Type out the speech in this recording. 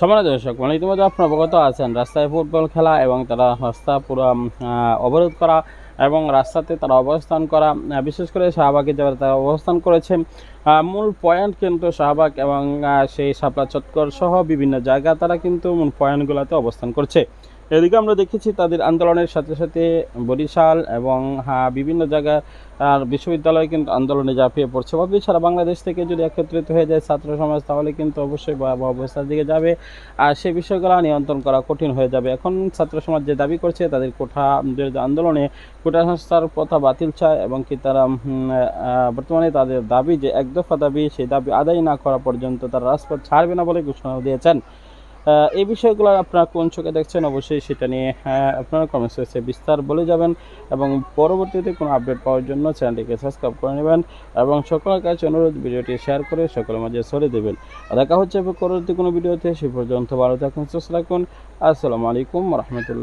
সমাজ দর্শক মানে ইতিমধ্যে আপনার অবগত আছেন। রাস্তায় ফুটবল খেলা এবং তারা রাস্তা পুরো অবরোধ করা এবং রাস্তাতে তারা অবস্থান করা বিশেষ করে শাহবাগে যারা তারা অবস্থান করেছে মূল পয়েন্ট কিন্তু শাহবাগ এবং সেই শাপলা চত্বর সহ বিভিন্ন জায়গা তারা কিন্তু মূল পয়েন্টগুলোতে অবস্থান করছে। এদিকে আমরা দেখেছি তাদের আন্দোলনের সাথে সাথে বরিশাল এবং হ্যাঁ, বিভিন্ন জায়গায় আর বিশ্ববিদ্যালয় কিন্তু আন্দোলনে ঝাঁপিয়ে পড়ছে। বা সারা বাংলাদেশ থেকে যদি একত্রিত হয়ে যায় ছাত্র সমাজ তাহলে কিন্তু অবশ্যই ভয়াবহ অবস্থার দিকে যাবে। আর সেই বিষয়গুলো নিয়ন্ত্রণ করা কঠিন হয়ে যাবে। এখন ছাত্র সমাজ যে দাবি করছে তাদের কোঠা আন্দোলনে কোটা সংস্থার কথা বাতিল চায় এবং কি তারা বর্তমানে তাদের দাবি যে এক দফা দাবি সেই দাবি আদায় না করা পর্যন্ত তারা রাজপথ ছাড়বে না বলে ঘোষণা দিয়েছেন। এই বিষয়গুলো আপনারা কোন চোখে দেখছেন অবশ্যই সেটা নিয়ে আহ, আপনারা কমেন্ট সেকশনে বিস্তার বলে যাবেন এবং পরবর্তীতে কোনো আপডেট পাওয়ার জন্য চ্যানেলটিকে সাবস্ক্রাইব করে নেবেন এবং সকলের কাছে অনুরোধ ভিডিওটি শেয়ার করে সকলের মাঝে সরে দেবেন। দেখা হচ্ছে পরবর্তী কোনো ভিডিওতে সে পর্যন্ত ভালো থাকুন সুস্থ থাকুন। আসসালামু আলাইকুম রহমতুল্লাহ।